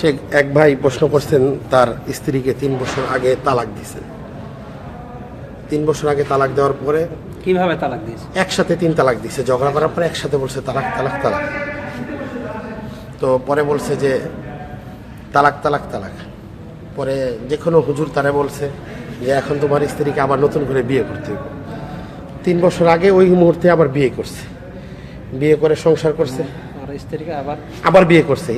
সে এক ভাই প্রশ্ন করছেন তার স্ত্রীকে তিন বছর আগে তালাক দিছে তিন বছর আগে তালাক দেওয়ার পরে কীভাবে তালাক দিয়েছে? একসাথে তিন তালাক দিছে ঝগড়া করার পরে একসাথে বলছে তালাক তালাক তালাক। তো পরে বলছে যে তালাক তালাক তালাক। পরে যে কোনো হুজুর তারা বলছে যে এখন তোমার স্ত্রীকে আবার নতুন করে বিয়ে করতে হবে। তিন বছর আগে ওই মুহূর্তে আবার বিয়ে করছে। বিয়ে করে সংসার করছে। স্ত্রীকে আবার আবার বিয়ে করছে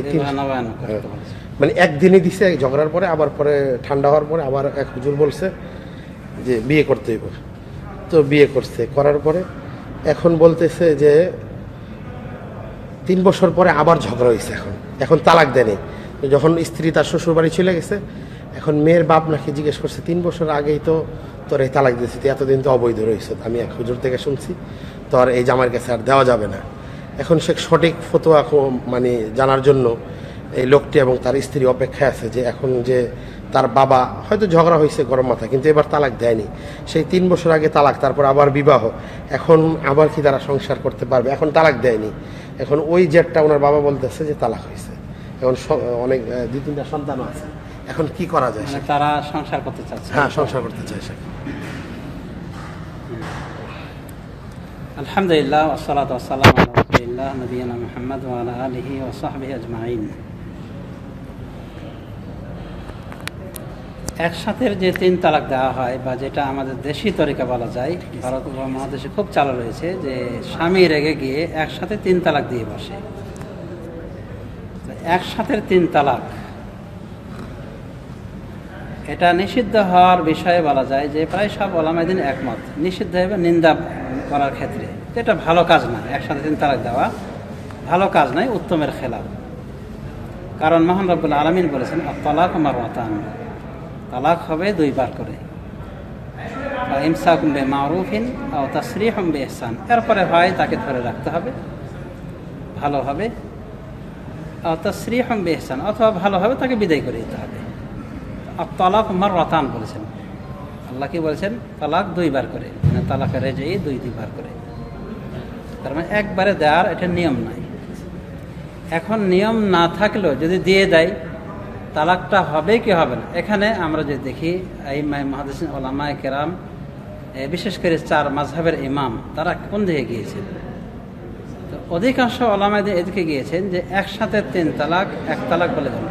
বলছে। মানে একদিনে দিছে ঝগড়ার পরে আবার পরে ঠান্ডা হওয়ার পরে আবার এক হুজুর বলছে যে বিয়ে করতে হইব। তো বিয়ে করছে করার পরে এখন বলতেছে যে তিন বছর পরে আবার ঝগড়া হয়েছে এখন। এখন তালাক দেয়নি। যখন স্ত্রী তার শ্বশুর বাড়ি চলে গেছে এখন মেয়ের বাপ নাকি জিজ্ঞেস করছে তিন বছর আগেই তো তোর এই তালাক দিয়েছি তুই এতদিন তো অবৈধ রয়েছে আমি এক হুজুর থেকে শুনছি তোর এই জামার কাছে আর দেওয়া যাবে না। এখন সে সঠিক ফতোয়া মানে জানার জন্য এই লোকটি এবং তার স্ত্রী অপেক্ষায় আছে যে এখন যে তার বাবা হয়তো ঝগড়া হয়েছে গরম মাথা কিন্তু এবার তালাক দেয়নি। সেই তিন বছর আগে তালাক তারপর আবার বিবাহ। এখন আবার কি তারা সংসার করতে পারবে? এখন তালাক দেয়নি। এখন ওই জেটটা ওনার বাবা বলতেছে যে তালাক হয়েছে এখন অনেক দুই তিনটা সন্তানও আছে। এখন কি করা যায় মানে তারা সংসার করতে চাচ্ছে। হ্যাঁ সংসার করতে চাই সে আলহামদুলিল্লাহ ওসলাত ওসালাম আলহামদুলিল্লাহ মোহাম্মদ ওয়ালা আলহি আজমাইন। একসাথের যে তিন তালাক দেওয়া হয় বা যেটা আমাদের দেশি তরিকা বলা যায়, ভারত মহাদেশে খুব চালু রয়েছে যে স্বামী রেগে গিয়ে একসাথে তিন তালাক দিয়ে বসে। একসাথে তিন তালাক, এটা নিষিদ্ধ হওয়ার বিষয়ে বলা যায় যে প্রায় সব ওলামাদিন একমত। নিষিদ্ধ হবে নিন্দা করার ক্ষেত্রে। এটা ভালো কাজ না, একসাথে তিন তালাক দেওয়া, ভালো কাজ নয় উত্তমের খেলাফ। কারণ মোহান রব্বুল আলমিন বলেছেন তলাক ওয়াতান তালাক হবে দুইবার করে। ইমসাকুম বে মারুফিন ও তাসরিহম বে ইহসান এরপরে হয় তাকে ধরে রাখতে হবে ভালোভাবে ও তাসরিহম বে ইহসান অথবা ভালোভাবে তাকে বিদায় করে দিতে হবে। আর তালাক মার রতান বলেছেন। আল্লাহ কি বলেছেন? তালাক দুইবার করে। তালাক রেজেই দুই দুইবার করে। তার মানে একবারে দেওয়ার এটা নিয়ম নাই। এখন নিয়ম না থাকলেও যদি দিয়ে দেয়, তালাকটা হবে কি হবে না? এখানে আমরা যে দেখি এই মহাদিস ওলামায় কেরাম বিশেষ করে চার মাঝহের ইমাম, তারা কোন দিকে গিয়েছেন? তো অধিকাংশ ওলামায় এদিকে গিয়েছেন যে একসাথে তিন তালাক, এক তালাক বলে গণ্য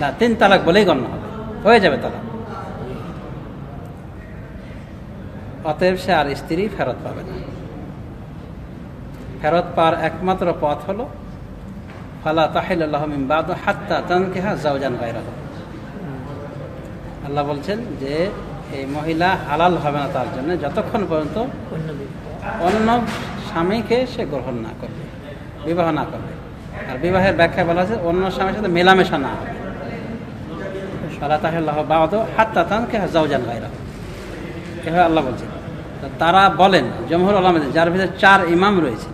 না, তিন তালাক বলেই গণ্য হবে। হয়ে যাবে তালাক। অতএব সে আর স্ত্রী ফেরত পাবে না। ফেরত পাওয়ার একমাত্র পথ হলো, ফালা তাহিল মিমবাদ হাত্তা তানকেহা জাউজান গায়রাহ। আল্লাহ বলছেন যে, এই মহিলা হালাল হবে না তার জন্য, যতক্ষণ পর্যন্ত অন্য স্বামীকে সে গ্রহণ না করবে, বিবাহ না করবে। আর বিবাহের ব্যাখ্যা বলা হয়েছে অন্য স্বামীর সাথে মেলামেশা না হবে। ফালা তাহিল্লাহ বাদ হাত্তা তানকেহা জাউজান গায়রাহ। এভাবে আল্লাহ বলছেন। তারা বলেন জমহুর আলম যার ভিতরে চার ইমাম রয়েছে।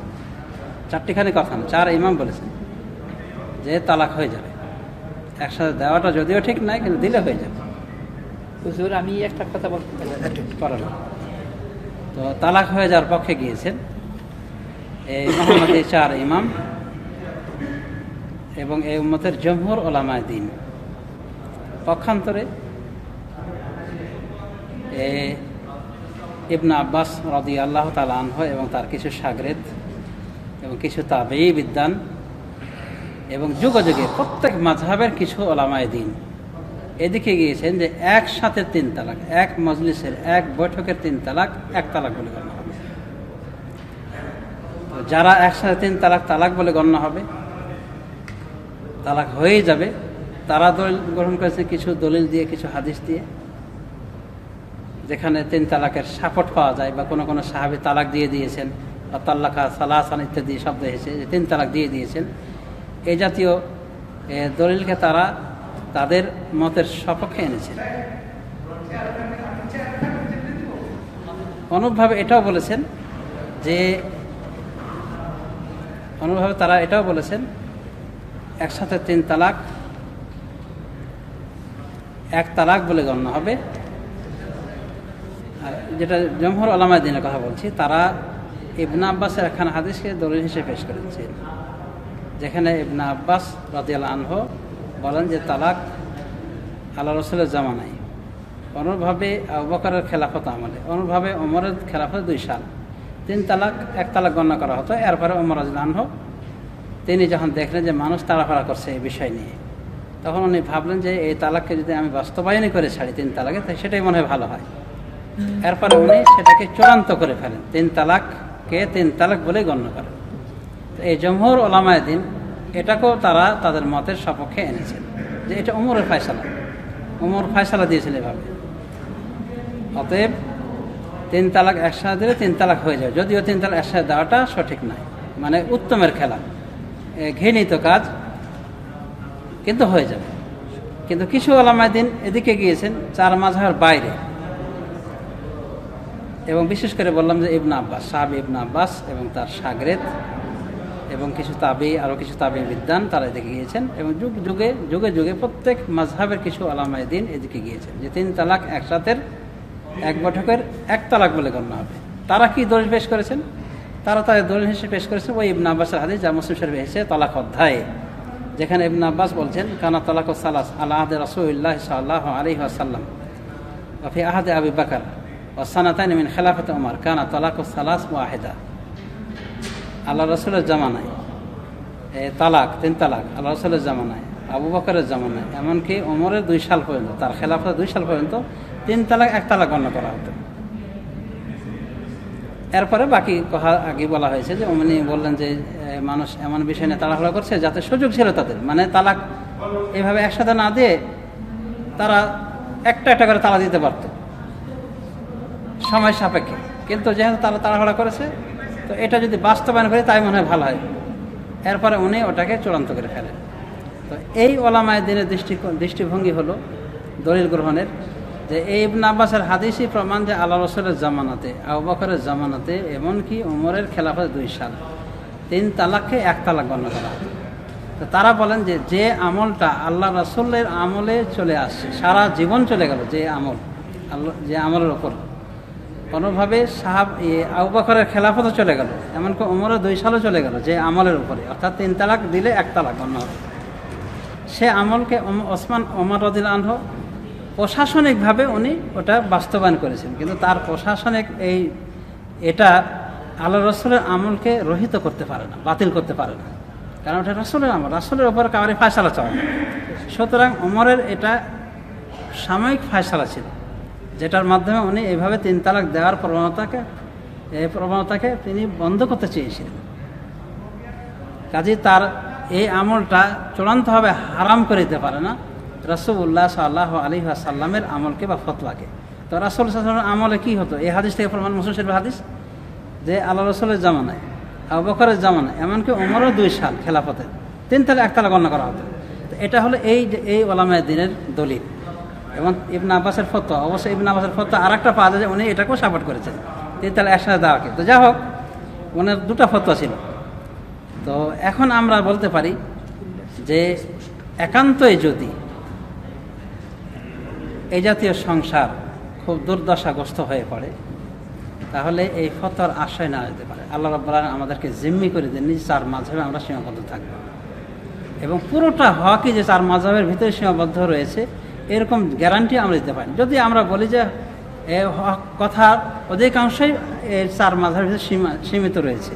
চারটিখানি কথা চার ইমাম বলেছেন যে তালাক হয়ে যাবে। একসাথে দেওয়াটা যদিও ঠিক নাই কিন্তু দিলে হয়ে যাবে। হুজুর আমি একটা কথা বলতে। করেন তো তালাক হয়ে যাওয়ার পক্ষে গিয়েছেন এই মোহাম্মদ চার ইমাম এবং এই উম্মতের জমহুর ওলামায় দিন। পক্ষান্তরে ইবনা আব্বাস রদি আল্লাহ তালা আনহ এবং তার কিছু সাগরেদ এবং কিছু তাবেই বিদ্যান এবং যুগে যুগে প্রত্যেক মাঝহাবের কিছু ওলামায় দিন। এদিকে গিয়েছেন যে একসাথে তিন তালাক, এক মজলিসের এক বৈঠকের তিন তালাক, এক তালাক বলে গণ্য হবে। তো যারা একসাথে তিন তালাক তালাক বলে গণ্য হবে, তালাক হয়েই যাবে, তারা দলিল গ্রহণ করেছে কিছু দলিল দিয়ে, কিছু হাদিস দিয়ে। যেখানে তিন তালাকের সাপোর্ট পাওয়া যায় বা কোনো কোনো সাহাবি তালাক দিয়ে দিয়েছেন বা তাল্লাকা, সালাসান ইত্যাদি শব্দ এসেছে যে তিন তালাক দিয়ে দিয়েছেন এই জাতীয় দলিলকে তারা তাদের মতের সপক্ষে এনেছেন। অনুপভাবে এটাও বলেছেন যে অনুভাবে তারা এটাও বলেছেন, একসাথে তিন তালাক, এক তালাক বলে গণ্য হবে। যেটা জমহর আলামায় দিনের কথা বলছি, তারা ইবনা আব্বাসের একখান হাদিসকে দলিল হিসেবে পেশ করেছেন যেখানে ইবনা আব্বাস রাদিয়াল আনহ বলেন যে, তালাক আল্লাহ রসুলের জামানায়। অনুভাবে আবকারের খেলাফত আমলে অনুরভাবে অমরের খেলাফত দুই সাল। তিন তালাক, এক তালাক গণ্য করা হতো। এরপরে ওমর আজলানহ তিনি যখন দেখলেন যে মানুষ তাড়াফাড়া করছে এই বিষয় নিয়ে, তখন উনি ভাবলেন যে, এই তালাককে যদি আমি বাস্তবায়নই করে ছাড়ি তিন তালাকে তাই সেটাই মনে হয় ভালো হয়। এরপরে উনি সেটাকে চূড়ান্ত করে ফেলেন। তিন তালাককে তিন তালাক বলে গণ্য করেন এই জমহুর ওলামায় দিন, এটাকেও তারা তাদের মতের সপক্ষে এনেছেন। যে এটা উমরের ফয়সালা। উমর ফয়সালা দিয়েছিল এভাবে। অতএব তিন তালাক একসাথে দিলে তিন তালাক হয়ে যায়। যদিও তিন তালাক একসাথে দেওয়াটা সঠিক নয়। মানে উত্তমের খেলা। ঘৃণিত কাজ, কিন্তু হয়ে যাবে। কিন্তু কিছু ওলামায় দিন এদিকে গিয়েছেন চার মাঝহার বাইরে। এবং বিশেষ করে বললাম যে ইবনা আব্বাস, সাহাব ইবনা আব্বাস এবং তার সাগরেত এবং কিছু তাবি আরও কিছু তাবি বিদ্যান তারা এদিকে গিয়েছেন এবং যুগ যুগে যুগে যুগে প্রত্যেক মাঝহাবের কিছু আলামায় দিন এদিকে গিয়েছেন যে তিন তালাক একসাথের এক বৈঠকের এক তালাক বলে গণ্য হবে। তারা কি দলিল পেশ করেছেন? তারা তাদের দলিল হিসেবে পেশ করেছেন, ওই ইবনা আব্বাসের হাদিস যা মুসলিম শরীফ এসে তালাক অধ্যায়ে। যেখানে ইবনা আব্বাস বলছেন, কানা তালাক সালাস আল্লাহ রসুল্লাহ সাল্লাহ আলহি আসাল্লাম আহাদে আবি বাকার। ওসানাতাইন মিন খেলাফত ওমর কানা তালাক ও সালাস ওয়াহেদা আল্লাহ রসুলের জামানায় তালাক তিন তালাক আল্লাহ রসুলের জামানায় আবু বকরের জামানায় এমনকি ওমরের দুই সাল পর্যন্ত, তার খেলাফত দুই সাল পর্যন্ত তিন তালাক এক তালাক গণ্য করা হতো। এরপরে বাকি কথা আগে বলা হয়েছে যে অমনি বললেন যে মানুষ এমন বিষয় নিয়ে তাড়াহুড়া করছে যাতে সুযোগ ছিল তাদের। মানে তালাক এভাবে একসাথে না দিয়ে তারা একটা একটা করে তালা দিতে পারত। সময় সাপেক্ষে। কিন্তু যেহেতু তারা তাড়াহুড়া করেছে, তো এটা যদি বাস্তবায়ন করে তাই মনে হয় ভালো হয়। এরপরে উনি ওটাকে চূড়ান্ত করে ফেলেন। তো এই ওলামায় দিনের দৃষ্টি, দৃষ্টিভঙ্গি হলো দলিল গ্রহণের যে এই আব্বাসের হাদিসই প্রমাণ যে আল্লাহ রসুলের জামানাতে, আবু বকরের জামানাতে, এমনকি ওমরের খেলাফত দুই সাল, তিন তালাককে এক তালাক গণ্য করা তো তারা বলেন যে যে আমলটা আল্লাহ রসুলের আমলে চলে আসছে, সারা জীবন চলে গেল যে আমল, আল্লাহ, যে আমলের ওপর। কোনোভাবে সাহাব আবু বকরের খেলাফতও চলে গেল। এমনকি ওমরের দুই সালও চলে গেল যে আমলের উপরে। অর্থাৎ তিন তালাক দিলে এক তালাক গণ্য হবে। সে আমলকে ওসমান ওমর রদিল আনহ প্রশাসনিকভাবে উনি ওটা বাস্তবায়ন করেছেন। কিন্তু তার প্রশাসনিক এই এটা আল্লাহ রসুলের আমলকে রহিত করতে পারে না, বাতিল করতে পারে না। কারণ ওটা রসুলের আমল। রাসুলের ওপর কাউরে ফায়সালা চলে। সুতরাং ওমরের এটা সাময়িক ফায়সালা ছিল। যেটার মাধ্যমে উনি এইভাবে তিন তালাক দেওয়ার প্রবণতাকে এই প্রবণতাকে তিনি বন্ধ করতে চেয়েছিলেন। কাজে তার এই আমলটা চূড়ান্তভাবে হারাম করে দিতে পারে না। রসুল্লাহ সাল্লাহ আলী সাল্লামের আমলকে বা ফতলাকে তো রাসুল সাল্লামের আমলে কি হতো? এই হাদিস থেকে প্রমাণ মুসলিম শরীফ হাদিস যে আল্লাহ রসুলের জামানায়, আবু বকরের জামানায়, এমনকি ওমরও দুই সাল খেলাফতে তিন তালা এক তালা গণ্য করা হতো। এটা হলো এই এই ওলামায় দিনের দলিল। এবং ইবনা আব্বাসের ফতোয়া, অবশ্যই ইবনা আব্বাসের ফতোয়া আর একটা পাওয়া যায় উনি এটাকেও সাপোর্ট করেছেন। তিন তালা একসাথে দেওয়াকে তো যা হোক ওনার দুটা ফতোয়া ছিল। তো এখন আমরা বলতে পারি যে একান্তই যদি এই জাতীয় সংসার খুব দুর্দশাগ্রস্ত হয়ে পড়ে, তাহলে এই ফতোয়ার আশ্রয় না যেতে পারে। আল্লাহ রব্বুল্লাহ আমাদেরকে জিম্মি করে দেন চার মাঝাবে আমরা সীমাবদ্ধ থাকব। এবং পুরোটা হওয়াকে যে চার মাঝাবের ভিতরে সীমাবদ্ধ রয়েছে এরকম গ্যারান্টি আমরা দিতে পারি যদি আমরা বলি যে কথার অধিকাংশই চার মাঝাবের ভিতরে সীমা, সীমিত রয়েছে।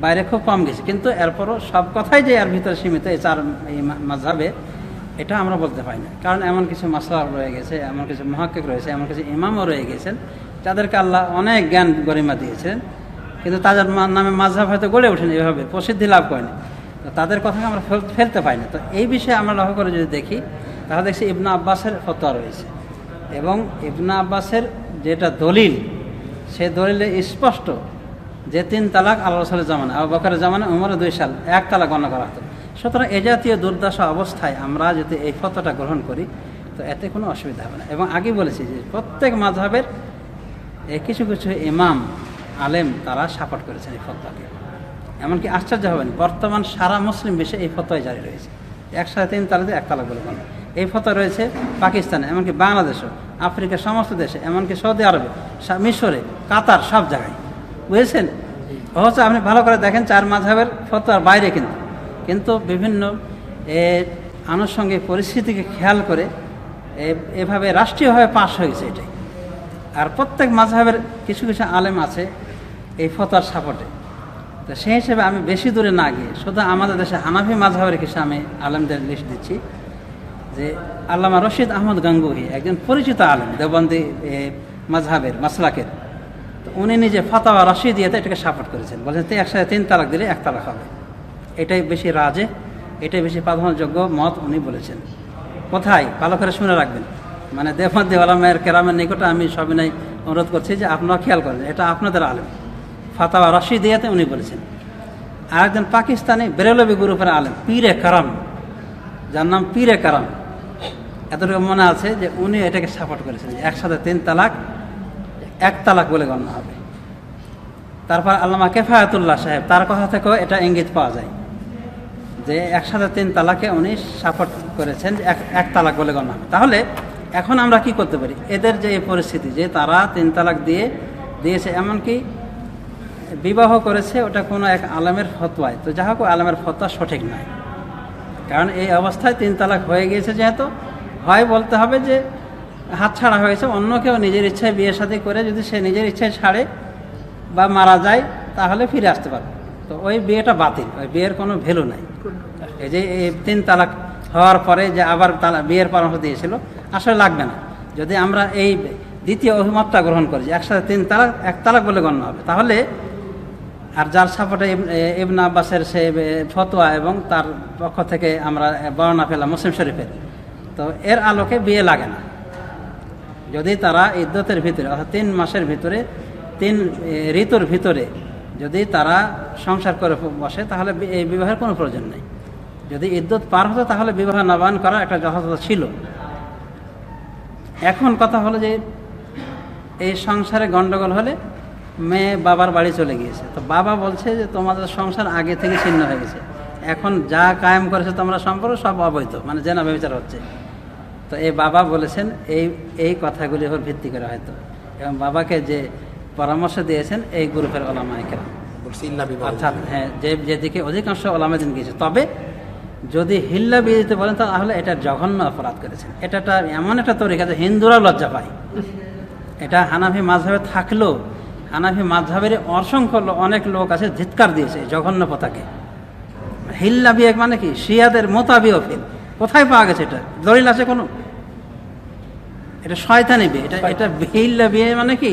বাইরে খুব কম গেছে। কিন্তু এরপরও সব কথাই যে এর ভিতরে সীমিত এই চার এই মা- মাঝহাবে এটা আমরা বলতে পারি না। কারণ এমন কিছু মাসলা রয়ে গেছে, এমন কিছু মহাক্কিক রয়েছে, এমন কিছু ইমামও রয়ে গেছেন, যাদেরকে আল্লাহ অনেক জ্ঞান গরিমা দিয়েছেন। কিন্তু তাদের নামে মাঝহাব হয়তো গড়ে ওঠেনি এভাবে, প্রসিদ্ধি লাভ করেনি। তো তাদের কথাকে আমরা ফেল- ফেলতে পারি না। তো এই বিষয়ে আমরা লক্ষ্য করে যদি দেখি তাহলে দেখছি ইবনা আব্বাসের ফতোয়া রয়েছে। এবং ইবনা আব্বাসের যেটা দলিল, সে দলিলে স্পষ্ট যে তিন তালাক আল্লাহ রসুলের জামানা আবু বকরের জামানা উমরের দুই সাল, এক তালাক গণ্য করা হতো। সুতরাং এ জাতীয় দুর্দশা অবস্থায় আমরা যদি এই ফতোটা গ্রহণ করি, তো এতে কোনো অসুবিধা হবে না। এবং আগে বলেছি যে প্রত্যেক মাঝহের কিছু কিছু ইমাম, আলেম তারা সাপোর্ট করেছেন এই ফতোয়াকে। এমনকি আশ্চর্য হবেন, বর্তমান সারা মুসলিম বিশ্বে এই ফতোয় জারি রয়েছে। একসাথে তিন তালাতে এক তালাক বলে বলে এই ফতোয়া রয়েছে পাকিস্তানে, এমনকি বাংলাদেশও আফ্রিকার সমস্ত দেশে, এমনকি সৌদি আরবে মিশরে, কাতার, সব জায়গায়। বুঝেছেন? অবশ্য আপনি ভালো করে দেখেন, চার মাঝহের ফতোয়ার বাইরে কিন্তু। কিন্তু বিভিন্ন আনুষঙ্গিক পরিস্থিতিকে খেয়াল করে এভাবে রাষ্ট্রীয়ভাবে পাশ হয়েছে এটাই। আর প্রত্যেক মাঝহের কিছু কিছু আলেম আছে এই ফতার সাপোর্টে। তো সেই হিসেবে আমি বেশি দূরে না গিয়ে, শুধু আমাদের দেশে হানাফি মাঝহের কিছু আমি আলেমদের লিস্ট দিচ্ছি। যে আল্লামা রশিদ আহমদ গাঙ্গুহি একজন পরিচিত আলেম দেওবন্দি এ, মাঝহাবের মাসলাকের। তো উনি নিজে ফাতাওয়া রশিদিয়াতে এটাকে সাপোর্ট করেছেন। বলছেন তুই একসাথে তিন তালাক দিলে এক তালাক হবে। এটাই বেশি রাজে এটাই বেশি প্রাধান্যযোগ্য মত উনি বলেছেন। কোথায়? ভালো করে শুনে রাখবেন। মানে দেবন্দি আলমের কেরামের নিকটে আমি সবিনয় অনুরোধ করছি যে আপনারা খেয়াল করেন এটা আপনাদের আলেম। ফাতাওয়া রশিদিয়াতে উনি বলেছেন আর একজন পাকিস্তানি বেরেলবি গ্রুপের আলেম পীরে কারাম। যার নাম পীরে কারাম। এতটুকু মনে আছে যে উনি এটাকে সাপোর্ট করেছেন একসাথে তিন তালাক, এক তালাক বলে গণ্য হবে। তারপর আল্লামা কেফায়াতুল্লাহ সাহেব, তার কথা থেকেও এটা ইঙ্গিত পাওয়া যায়, যে একসাথে তিন তালাকে উনি সাপোর্ট করেছেন, এক এক তালাক বলে গণ্য হবে। তাহলে এখন আমরা কি করতে পারি? এদের যে পরিস্থিতি, যে তারা তিন তালাক দিয়ে দিয়েছে, এমনকি বিবাহ করেছে, ওটা কোনো এক আলেমের ফতোয়ায়। তো যাই হোক ওই ফতোয়া সঠিক নয়। কারণ এই অবস্থায় তিন তালাক হয়ে গিয়েছে যেহেতু হয় বলতে হবে যে হাত ছাড়া হয়েছে অন্য কেউ নিজের ইচ্ছায় বিয়ে সাথে করে যদি সে নিজের ইচ্ছায় ছাড়ে বা মারা যায়, তাহলে ফিরে আসতে পারবে। তো ওই বিয়েটা বাতিল, ওই বিয়ের কোনো ভ্যালু নাই। এই যে তিন তালাক হওয়ার পরে যে আবার তালা, বিয়ের পরামর্শ দিয়েছিল, আসলে লাগবে না। যদি আমরা এই দ্বিতীয় অভিমতটা গ্রহণ করি যে একসাথে তিন তালাক, এক তালাক বলে গণ্য হবে, তাহলে আর যার সাপোর্টে ইবন আব্বাসের সে ফতোয়া এবং তার পক্ষ থেকে আমরা বর্ণনা পেলাম মুসলিম শরীফের। তো এর আলোকে বিয়ে লাগে না। যদি তারা ইদ্যতের ভিতরে, অর্থাৎ তিন মাসের ভিতরে, তিন ঋতুর ভিতরে যদি তারা সংসার করে বসে, তাহলে এই বিবাহের কোনো প্রয়োজন নেই। যদি ইদ্যত পার হতো, তাহলে বিবাহ নবায়ন করা একটা যথাযথ ছিল। এখন কথা হলো যে, এই সংসারে গন্ডগোল হলে মেয়ে বাবার বাড়ি চলে গিয়েছে। তো বাবা বলছে যে, তোমাদের সংসার আগে থেকে ছিন্ন হয়ে গেছে। এখন যা কায়েম করেছে তোমরা সম্পর্ক সব অবৈধ। মানে জেনা ব্যবচার হচ্ছে। তো এই বাবা বলেছেন এই এই কথাগুলির উপর ভিত্তি করে হয়তো। এবং বাবাকে যে পরামর্শ দিয়েছেন এই গ্রুপের ওলামাইকেরা অর্থাৎ হ্যাঁ যে যেদিকে অধিকাংশ ওলামাদিন গিয়েছে তবে যদি হিল্লা বিয়ে দিতে বলেন তাহলে এটা জঘন্য অপরাধ করেছেন। এটা এমন একটা তরিকা যে হিন্দুরা লজ্জা পায়। এটা হানাফি মাঝহাবে থাকলেও হানাফি মাঝহাবের অসংখ্য অনেক লোক আছে ধিৎকার দিয়েছে জঘন্য পতাকে হিল্লা বিয়ে মানে কি? শিয়াদের মোতাবিও ফেল কোথায় পাওয়া গেছে এটা? দলিল আছে কোনো? এটা শয়তানি বিয়ে এটা এটা হিল্লা বিয়ে মানে কি?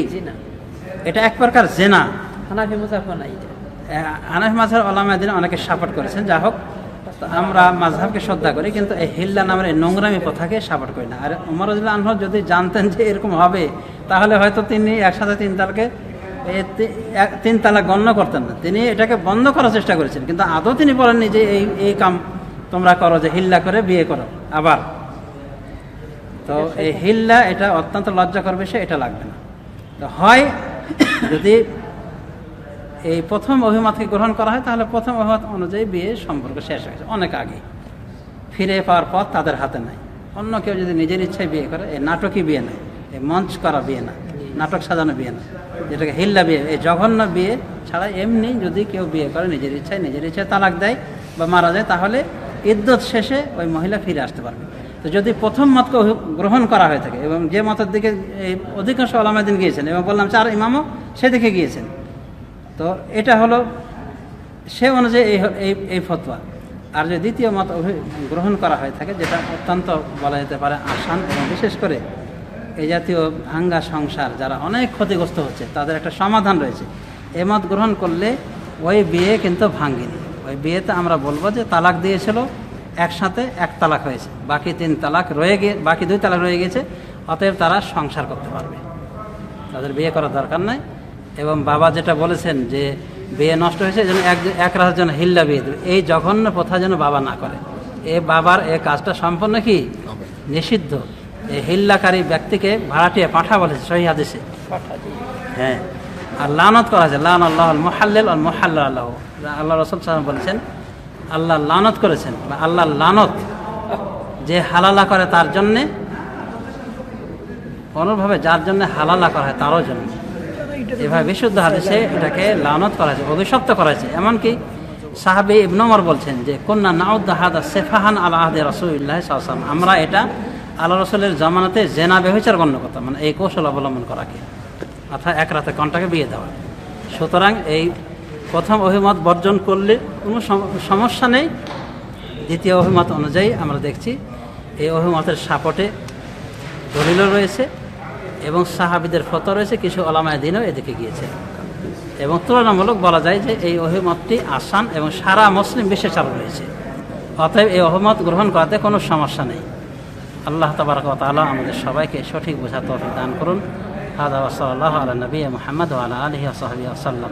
এটা এক প্রকার জেনা। হানাফি মুসাফা নাই হানাফি মাঝহার ওলামাদিন অনেকে সাপোর্ট করেছেন যা হোক আমরা মাঝহাবকে শ্রদ্ধা করি কিন্তু এই হিল্লা নামের এই নোংরামি প্রথাকে সাপোর্ট করি না। আর উমর আনহ যদি জানতেন যে এরকম হবে তাহলে হয়তো তিনি একসাথে তিন তালাকে তিন তালাক গণ্য করতেন না। তিনি এটাকে বন্ধ করার চেষ্টা করেছেন কিন্তু আদৌ তিনি বলেননি যে এই এই কাম তোমরা করো যে হিল্লা করে বিয়ে করো। আবার তো এই হিল্লা এটা অত্যন্ত লজ্জাকর বিষয়, এটা লাগবে না। তো হয় যদি এই প্রথম অভিমতকে গ্রহণ করা হয়, তাহলে প্রথম অভিমত অনুযায়ী বিয়ে সম্পর্ক শেষ হয়ে গেছে, অনেক আগে। ফিরে পাওয়ার পথ তাদের হাতে নাই। অন্য কেউ যদি নিজের ইচ্ছায় বিয়ে করে, এই নাটকই বিয়ে নাই এই মঞ্চ করা বিয়ে না, নাটক সাজানো বিয়ে না। যেটাকে হিল্লা বিয়ে, এই জঘন্য বিয়ে ছাড়া এমনি যদি কেউ বিয়ে করে নিজের ইচ্ছায় নিজের ইচ্ছায় তালাক দেয় বা মারা যায়, তাহলে ইদ্যত শেষে ওই মহিলা ফিরে আসতে পারবে। তো যদি প্রথম মতকে গ্রহণ করা হয়ে থাকে এবং যে মতের দিকে অধিকাংশ আলামাদিন গিয়েছেন এবং বললাম চার ইমামও সেদিকে গিয়েছেন। তো এটা হলো সে অনুযায়ী এই এই এই ফতোয়া। আর যে দ্বিতীয় মত গ্রহণ করা হয়ে থাকে যেটা অত্যন্ত বলা যেতে পারে আসান এবং বিশেষ করে এই জাতীয় ভাঙ্গা সংসার যারা অনেক ক্ষতিগ্রস্ত হচ্ছে, তাদের একটা সমাধান রয়েছে। এ মত গ্রহণ করলে ওই বিয়ে কিন্তু ভাঙ্গেনি। ওই বিয়েতে আমরা বলব যে তালাক দিয়েছিল একসাথে এক তালাক হয়েছে। বাকি তিন তালাক রয়ে গিয়ে বাকি দুই তালাক রয়ে গেছে অতএব তারা সংসার করতে পারবে। তাদের বিয়ে করার দরকার নাই। এবং বাবা যেটা বলেছেন যে, বিয়ে নষ্ট হয়েছে, যেন এক এক রাতের জন্য হিল্লা বিয়ে দেবে। এই জঘন্য প্রথা যেন বাবা না করে। এ বাবার এ কাজটা সম্পূর্ণ কি? নিষিদ্ধ। এই হিল্লাকারী ব্যক্তিকে ভাড়াটিয়ে পাঠা বলেছে সহি হাদিসে। হ্যাঁ। আর লানত করা আছে, লান আল্লাহ মোহাল্লেল আর মোহাল্লা আল্লাহ। আল্লাহ রসুল সাহেব বলেছেন আল্লাহ লানত করেছেন, বা আল্লাহ লানত যে হালালা করে তার জন্যে, কোনোভাবে যার জন্য হালালা করা হয় তারও জন্য। এভাবে বিশুদ্ধ হাদিসে এটাকে লানত করা হয়েছে, অভিশপ্ত করা হয়েছে। এমনকি সাহাবি ইবনমর বলছেন যে কন্যা নাউদ্দা হাদা সেফাহান আল আহদে রসুল্লাহ সাল্লাম আমরা এটা আল্লাহ রসুলের জামানাতে জেনা বেহচার গণ্য করতাম মানে এই কৌশল অবলম্বন করাকে, অর্থাৎ এক রাতে কণ্টাকে বিয়ে দেওয়া। সুতরাং এই প্রথম অভিমত বর্জন করলে কোনো সম- সমস্যা নেই। দ্বিতীয় অভিমত অনুযায়ী আমরা দেখছি এই অভিমতের সাপোর্টে দলিলও রয়েছে এবং সাহাবিদের ফতো রয়েছে, কিছু অলামায় দিনও এদিকে গিয়েছে। এবং তুলনামূলক বলা যায় যে এই অভিমতটি আসান এবং সারা মুসলিম বিশ্বে চালু রয়েছে। অতএব এই অভিমত গ্রহণ করাতে কোনো সমস্যা নেই। আল্লাহ তাআলা আমাদের সবাইকে সঠিক বোঝা তৌফিক দান করুন। হাদা ওয়া সাল্লাল্লাহু আলা নবী মুহাম্মদ ওয়া আলা আলিহি ওয়া সাহবিহি ওয়া সাল্লাম।